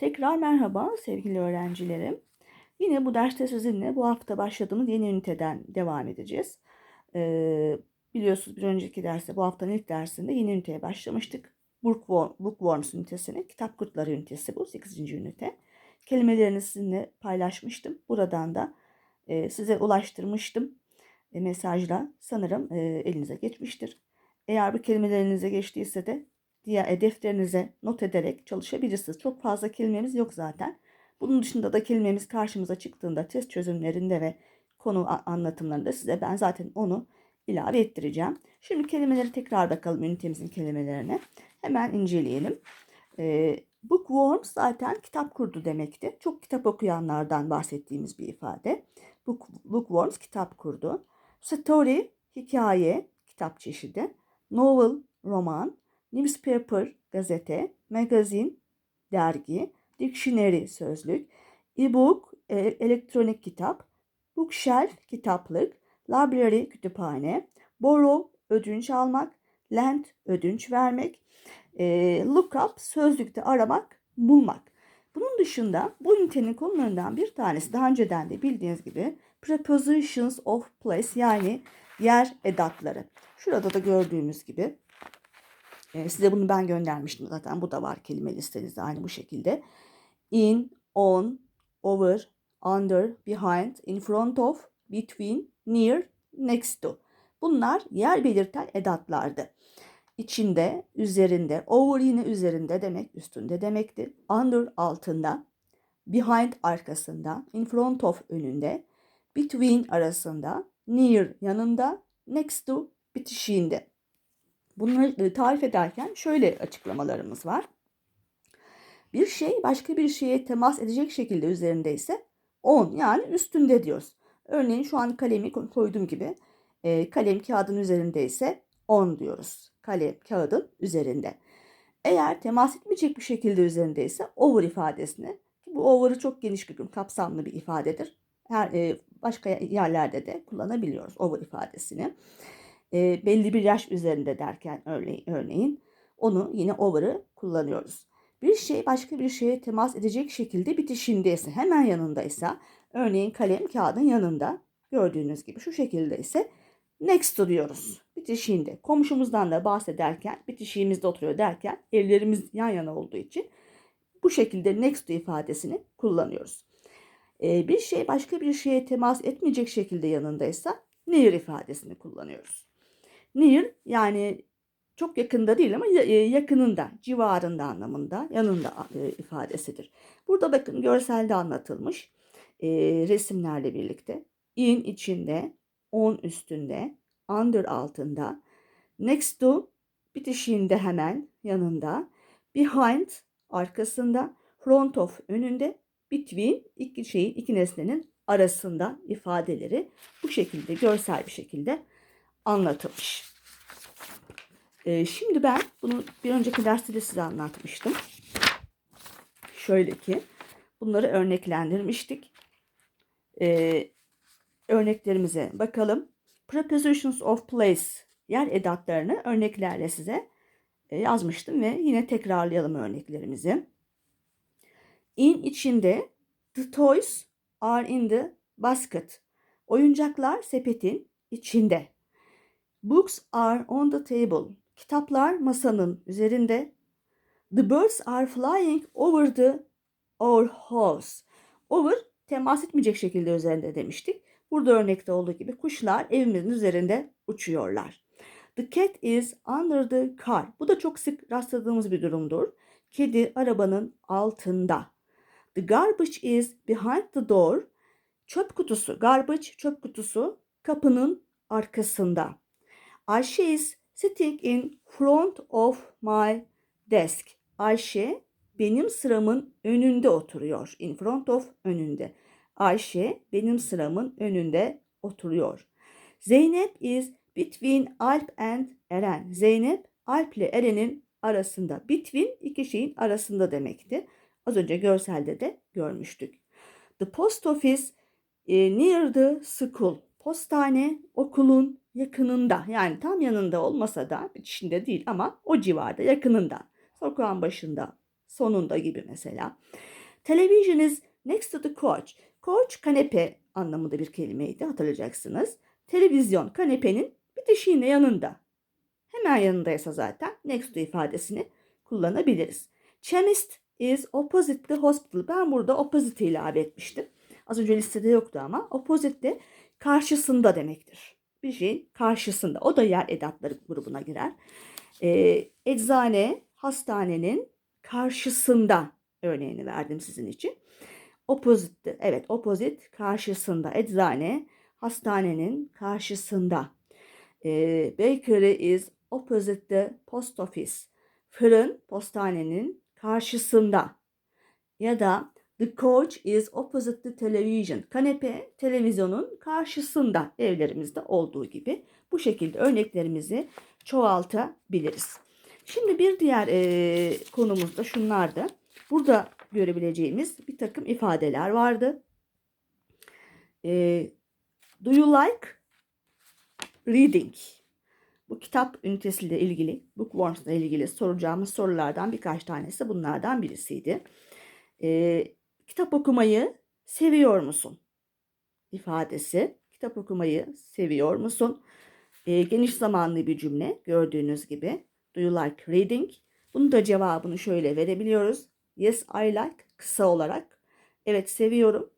Tekrar merhaba sevgili öğrencilerim. Yine bu derste sizinle bu hafta başladığımız yeni üniteden devam edeceğiz. Ee, biliyorsunuz bir önceki derste bu haftanın ilk dersinde yeni üniteye başlamıştık. Bookworm, Bookworms ünitesini, kitap kurtları ünitesi bu 8. ünite. Kelimelerini sizinle paylaşmıştım. Buradan da e, size ulaştırmıştım e, mesajla. Sanırım e, elinize geçmiştir. Eğer bu kelimelerinize geçtiyse de diğer e, defterinize not ederek çalışabilirsiniz. Çok fazla kelimemiz yok zaten. Bunun dışında da kelimemiz karşımıza çıktığında test çözümlerinde ve konu anlatımlarında size ben zaten onu ilave ettireceğim. Şimdi kelimeleri tekrar bakalım ünitemizin kelimelerine. Hemen inceleyelim. Ee, bookworm zaten kitap kurdu demekti. Çok kitap okuyanlardan bahsettiğimiz bir ifade. Book, bookworms kitap kurdu. Story hikaye, kitap çeşidi. Novel, roman. Newspaper, gazete. Magazine, dergi. Dictionary, sözlük. E-book, e, elektronik kitap. Bookshelf, kitaplık. Library, kütüphane. Borrow, ödünç almak. Lend, ödünç vermek. E, look up, sözlükte aramak, bulmak. Bunun dışında bu ünitenin konularından bir tanesi daha önceden de bildiğiniz gibi prepositions of place yani yer edatları. Şurada da gördüğümüz gibi e, size bunu ben göndermiştim zaten. Bu da var kelime listenizde aynı bu şekilde. In, on, over, under, behind, in front of, between, near, next to. Bunlar yer belirten edatlardı. İçinde, üzerinde, over yine üzerinde demek, üstünde demektir. Under altında, behind arkasında, in front of önünde, between arasında, near yanında, next to bitişiğinde. Bunları tarif ederken şöyle açıklamalarımız var. Bir şey başka bir şeye temas edecek şekilde üzerindeyse on yani üstünde diyoruz. Örneğin şu an kalemi koyduğum gibi e, kalem kağıdın üzerindeyse on diyoruz. Kalem kağıdın üzerinde. Eğer temas etmeyecek bir şekilde üzerindeyse over ifadesini bu over'ı çok geniş bir kapsamlı bir ifadedir. Her e, başka yerlerde de kullanabiliyoruz over ifadesini. E, belli bir yaş üzerinde derken örneğin, örneğin onu yine over'ı kullanıyoruz. Bir şey başka bir şeye temas edecek şekilde bitişindeyse, hemen yanındaysa, örneğin kalem kağıdın yanında gördüğünüz gibi şu şekilde ise next diyoruz. Bitişiğinde. Komşumuzdan da bahsederken, bitişiğimizde oturuyor derken evlerimiz yan yana olduğu için bu şekilde next ifadesini kullanıyoruz. Ee, bir şey başka bir şeye temas etmeyecek şekilde yanındaysa near ifadesini kullanıyoruz. Near yani çok yakında değil ama yakınında, civarında anlamında, yanında ifadesidir. Burada bakın görselde anlatılmış resimlerle birlikte. In içinde, on üstünde, under altında, next to bitişiğinde hemen yanında, behind arkasında, front of önünde, between iki şeyin, iki nesnenin arasında ifadeleri bu şekilde görsel bir şekilde anlatılmış. Ee, şimdi ben bunu bir önceki derste de size anlatmıştım. Şöyle ki bunları örneklendirmiştik. Ee, örneklerimize bakalım. Prepositions of place yer edatlarını örneklerle size e, yazmıştım ve yine tekrarlayalım örneklerimizi. In içinde the toys are in the basket. Oyuncaklar sepetin içinde. Books are on the table. Kitaplar masanın üzerinde. The birds are flying over the our house. Over temas etmeyecek şekilde üzerinde demiştik. Burada örnekte olduğu gibi kuşlar evimizin üzerinde uçuyorlar. The cat is under the car. Bu da çok sık rastladığımız bir durumdur. Kedi arabanın altında. The garbage is behind the door. Çöp kutusu, garbage çöp kutusu kapının arkasında. Ayşe is sitting in front of my desk. Ayşe benim sıramın önünde oturuyor. In front of önünde. Ayşe benim sıramın önünde oturuyor. Zeynep is between Alp and Eren. Zeynep Alp ile Eren'in arasında. Between iki şeyin arasında demekti. Az önce görselde de görmüştük. The post office e, near the school. Postane okulun yakınında yani tam yanında olmasa da içinde değil ama o civarda yakınında. Sokağın başında sonunda gibi mesela. Television is next to the couch. Couch kanepe anlamında bir kelimeydi hatırlayacaksınız. Televizyon kanepenin bitişiğine yanında. Hemen yanındaysa zaten next to ifadesini kullanabiliriz. Chemist is opposite the hospital. Ben burada opposite ilave etmiştim. Az önce listede yoktu ama opposite de karşısında demektir. Bir şeyin karşısında. O da yer edatları grubuna girer. Ee, eczane hastanenin karşısında örneğini verdim sizin için. Opposite, evet opposite karşısında. Eczane hastanenin karşısında. Ee, bakery is opposite the post office. Fırın postanenin karşısında. Ya da the couch is opposite the television. Kanepe televizyonun karşısında evlerimizde olduğu gibi. Bu şekilde örneklerimizi çoğaltabiliriz. Şimdi bir diğer e, konumuz da şunlardı. Burada görebileceğimiz bir takım ifadeler vardı. E, do you like reading? Bu kitap ünitesiyle ilgili, bookworms ile ilgili soracağımız sorulardan birkaç tanesi bunlardan birisiydi. E, kitap okumayı seviyor musun? ifadesi. Kitap okumayı seviyor musun? E, geniş zamanlı bir cümle gördüğünüz gibi. Do you like reading? Bunun da cevabını şöyle verebiliyoruz. Yes I like kısa olarak. Evet seviyorum.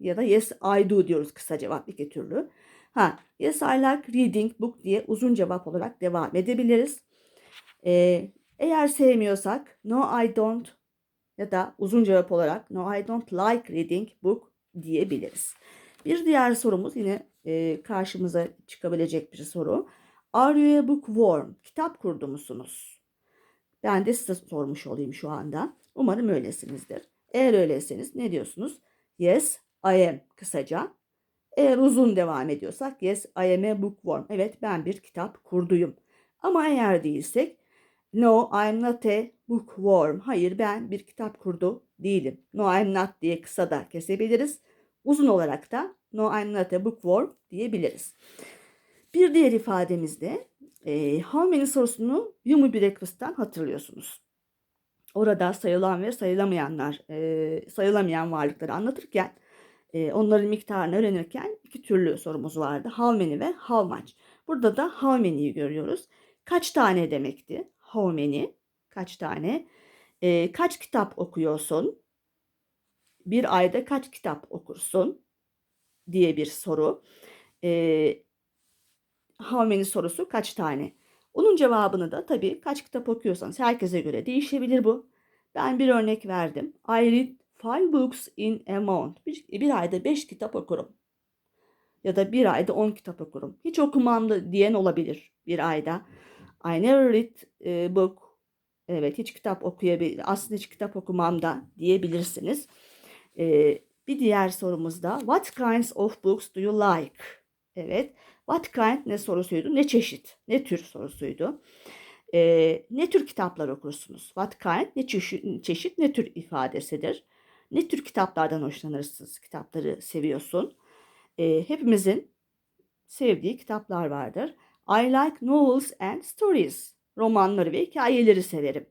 Ya da yes I do diyoruz kısa cevap iki türlü. Ha, yes I like reading book diye uzun cevap olarak devam edebiliriz. Ee, eğer sevmiyorsak no I don't ya da uzun cevap olarak no I don't like reading book diyebiliriz. Bir diğer sorumuz yine e, karşımıza çıkabilecek bir soru. Are you a bookworm? Kitap kurdu musunuz? Ben de size sormuş olayım şu anda. Umarım öylesinizdir. Eğer öyleyseniz ne diyorsunuz? Yes, I am kısaca. Eğer uzun devam ediyorsak yes, I am a bookworm. Evet ben bir kitap kurduyum. Ama eğer değilsek no, I am not a bookworm. Hayır ben bir kitap kurdu değilim. No, I am not diye kısa da kesebiliriz. Uzun olarak da no, I am not a bookworm diyebiliriz. Bir diğer ifademizde e, how many sorusunu Yumi Breakfast'tan hatırlıyorsunuz. Orada sayılan ve sayılamayanlar, e, sayılamayan varlıkları anlatırken e, onların miktarını öğrenirken iki türlü sorumuz vardı. How many ve how much. Burada da how many'yi görüyoruz. Kaç tane demekti? How many? Kaç tane? E, kaç kitap okuyorsun? Bir ayda kaç kitap okursun? diye bir soru. E, how many sorusu kaç tane? Onun cevabını da tabii kaç kitap okuyorsanız herkese göre değişebilir bu. Ben bir örnek verdim. I read five books in a month. Bir, bir ayda beş kitap okurum. Ya da bir ayda on kitap okurum. Hiç okumam da diyen olabilir bir ayda. I never read a book. Evet hiç kitap okuyabilir. Aslında hiç kitap okumam da diyebilirsiniz. Ee, bir diğer sorumuz da What kinds of books do you like? Evet. What kind ne sorusuydu? Ne çeşit? Ne tür sorusuydu? Ee, ne tür kitaplar okursunuz? What kind ne çeşit, çeşit ne tür ifadesidir? Ne tür kitaplardan hoşlanırsınız? Kitapları seviyorsun. Ee, hepimizin sevdiği kitaplar vardır. I like novels and stories. Romanları ve hikayeleri severim.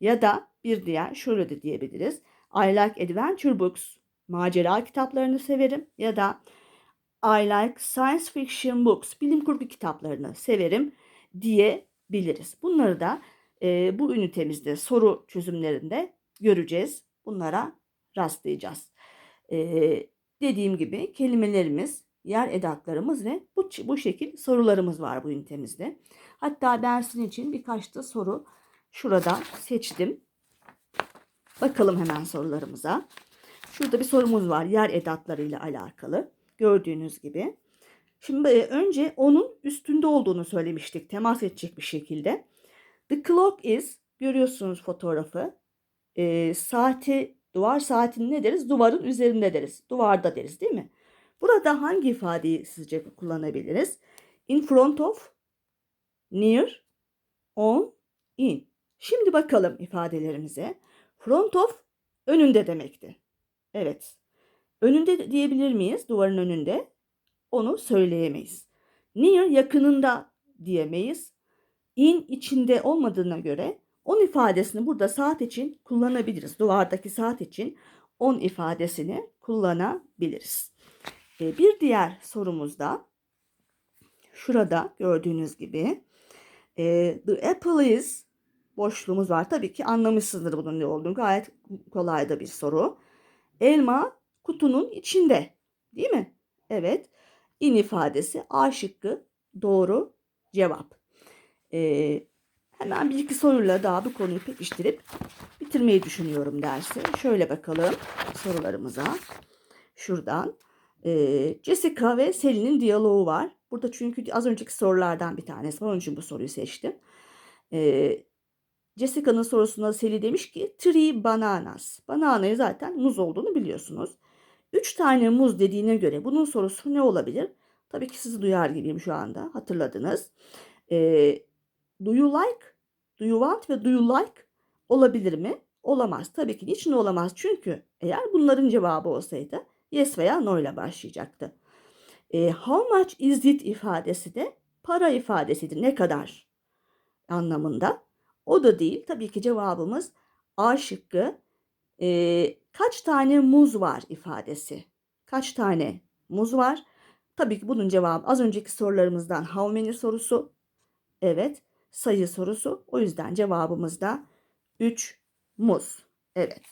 Ya da bir diğer şöyle de diyebiliriz. I like adventure books. Macera kitaplarını severim. Ya da I like science fiction books. Bilim kurgu kitaplarını severim diyebiliriz. Bunları da e, bu ünitemizde soru çözümlerinde göreceğiz. Bunlara rastlayacağız. E, dediğim gibi kelimelerimiz, yer edatlarımız ve bu, bu şekil sorularımız var bu ünitemizde. Hatta dersin için birkaç da soru şurada seçtim. Bakalım hemen sorularımıza. Şurada bir sorumuz var yer edatlarıyla alakalı. Gördüğünüz gibi. Şimdi önce onun üstünde olduğunu söylemiştik temas edecek bir şekilde. The clock is görüyorsunuz fotoğrafı. E, saati duvar saatini ne deriz? Duvarın üzerinde deriz. Duvarda deriz değil mi? Burada hangi ifadeyi sizce kullanabiliriz? In front of, near, on, in. Şimdi bakalım ifadelerimize. Front of önünde demekti. Evet. Önünde diyebilir miyiz? Duvarın önünde. Onu söyleyemeyiz. Near yakınında diyemeyiz. In içinde olmadığına göre 10 ifadesini burada saat için kullanabiliriz. Duvardaki saat için 10 ifadesini kullanabiliriz. E, bir diğer sorumuzda şurada gördüğünüz gibi e, the apple is boşluğumuz var. Tabii ki anlamışsınızdır bunun ne olduğunu. Gayet kolay da bir soru. Elma kutunun içinde. Değil mi? Evet. İn ifadesi A şıkkı doğru cevap. Ee, hemen bir iki soruyla daha bu konuyu pekiştirip bitirmeyi düşünüyorum dersi. Şöyle bakalım sorularımıza. Şuradan. Ee, Jessica ve Selin'in diyaloğu var. Burada çünkü az önceki sorulardan bir tanesi var. Onun için bu soruyu seçtim. Ee, Jessica'nın sorusunda Seli demiş ki three bananas. Bananayı zaten muz olduğunu biliyorsunuz. Üç tane muz dediğine göre bunun sorusu ne olabilir? Tabii ki sizi duyar gibiyim şu anda. Hatırladınız. Ee, do you like, do you want ve do you like olabilir mi? Olamaz. Tabii ki niçin olamaz? Çünkü eğer bunların cevabı olsaydı yes veya no ile başlayacaktı. Ee, how much is it ifadesi de para ifadesidir. Ne kadar anlamında. O da değil. Tabii ki cevabımız A şıkkı. Ee, kaç tane muz var ifadesi. Kaç tane muz var? Tabii ki bunun cevabı az önceki sorularımızdan how many sorusu. Evet. Sayı sorusu. O yüzden cevabımız da 3 muz. Evet.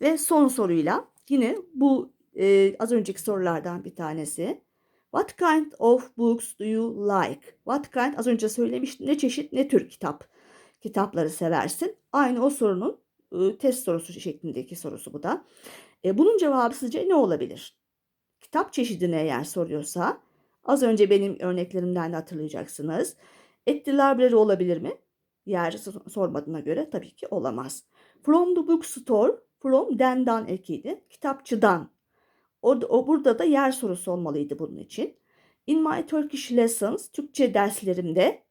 Ve son soruyla yine bu e, az önceki sorulardan bir tanesi. What kind of books do you like? What kind az önce söylemiştim ne çeşit ne tür kitap kitapları seversin? Aynı o sorunun e, test sorusu şeklindeki sorusu bu da. E, bunun cevabı sizce ne olabilir? Kitap çeşidini eğer soruyorsa az önce benim örneklerimden de hatırlayacaksınız. At the library olabilir mi? Yer sormadığına göre tabii ki olamaz. From the bookstore, from dendan ekiydi. Kitapçıdan. O, o burada da yer sorusu olmalıydı bunun için. In my Turkish lessons, Türkçe derslerimde,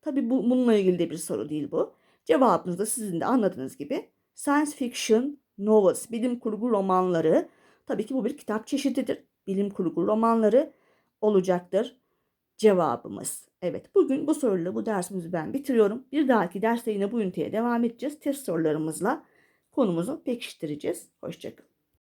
tabii bu, bununla ilgili de bir soru değil bu. Cevabınız da sizin de anladığınız gibi science fiction novels, bilim kurgu romanları. Tabii ki bu bir kitap çeşididir. Bilim kurgu romanları olacaktır cevabımız. Evet bugün bu soruyla bu dersimizi ben bitiriyorum. Bir dahaki derste yine bu üniteye devam edeceğiz. Test sorularımızla konumuzu pekiştireceğiz. Hoşçakalın.